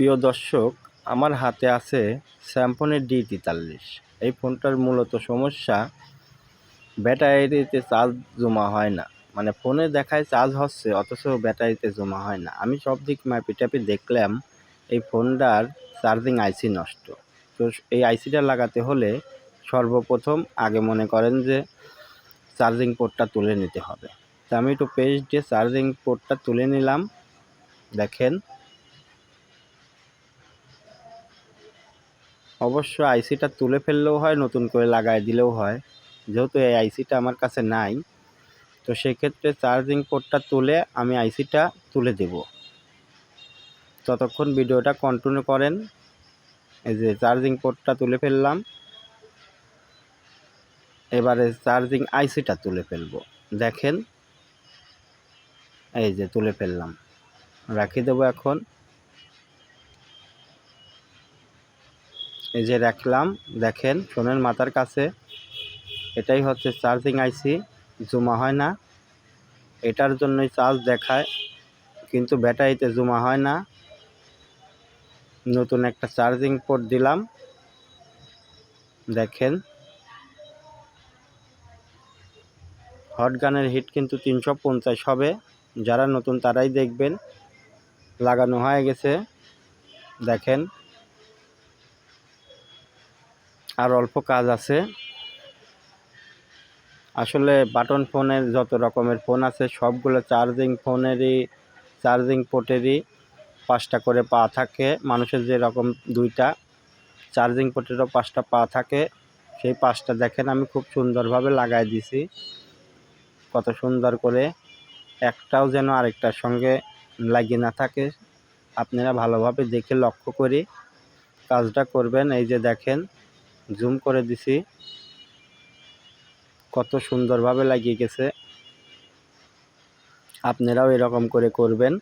প্রিয় দর্শক, আমার হাতে আছে স্যামসংয়ের ডি তেতাল্লিশ। এই ফোনটার মূলত সমস্যা, ব্যাটারিতে চার্জ জমা হয় না। মানে ফোনে দেখায় চার্জ হচ্ছে, অথচ ব্যাটারিতে জমা হয় না। আমি সব দিক মাপি টাপি দেখলাম, এই ফোনটার চার্জিং আইসি নষ্ট। তো এই আইসিটা লাগাতে হলে সর্বপ্রথম আগে মনে করেন যে চার্জিং পোর্টটা তুলে নিতে হবে। তো আমি একটু পেস্ট দিয়ে চার্জিং পোর্টটা তুলে নিলাম। দেখেন অবশ্য আইসিটা তুলে ফেললেও হয়, নতুন করে লাগাই দিলেও হয়। যেহেতু এই আইসিটা আমার কাছে নাই, তো সেক্ষেত্রে চার্জিং পোর্টটা তুলে আমি আইসিটা তুলে দেব। ততক্ষণ ভিডিওটা কন্টিনিউ করেন। এই যে চার্জিং পোর্টটা তুলে ফেললাম। এবারে চার্জিং আইসিটা তুলে ফেলব। দেখেন, এই যে তুলে ফেললাম। রাখি দেবো এখন। এই যে রাখলাম, দেখেন ফোনের মাথার কাছে। এটাই হচ্ছে চার্জিং আইসি জমা হয় না। এটার জন্যই চার্জ দেখায়, কিন্তু ব্যাটারিতে জমা হয় না। নতুন একটা চার্জিং পোর্ট দিলাম। দেখেন হট গানের হিট কিন্তু তিনশো পঞ্চাশ হবে। যারা নতুন তারাই দেখবেন। লাগানো হয়ে গেছে। দেখেন আর অল্প কাজ আছে। আসলে বাটন ফোনের যত রকমের ফোন আছে, সবগুলো চার্জিং ফোনেরই, চার্জিং পোর্টেরই পাঁচটা করে পা থাকে। মানুষের যেরকম দুইটা চার্জিং পোর্টেরও পাঁচটা পা থাকে। সেই পাঁচটা দেখেন আমি খুব সুন্দরভাবে লাগাই দিছি। কত সুন্দর করে একটাও যেন আরেকটার সঙ্গে লাগিয়ে না থাকে। আপনারা ভালোভাবে দেখে লক্ষ্য করি কাজটা করবেন। এই যে দেখেন জুম করে দিছি। কত সুন্দরভাবে লাগিয়ে গেছে। আপনারাও এরকম করে করবেন।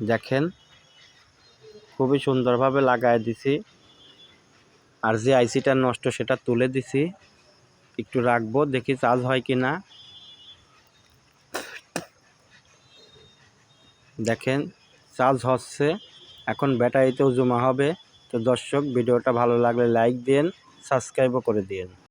দেখেন, খুবই সুন্দরভাবে লাগাই দিছি। আর যে আইসিটা নষ্ট, সেটা তুলে দিছি। একটু রাখব, দেখি চার্জ হয় কি না দেখেন, চার্জ হচ্ছে। এখন ব্যাটারিতেও জমা হবে। তো দর্শক ভিডিওটা ভালো লাগলে লাইক দিন সাবস্ক্রাইবও করে দিন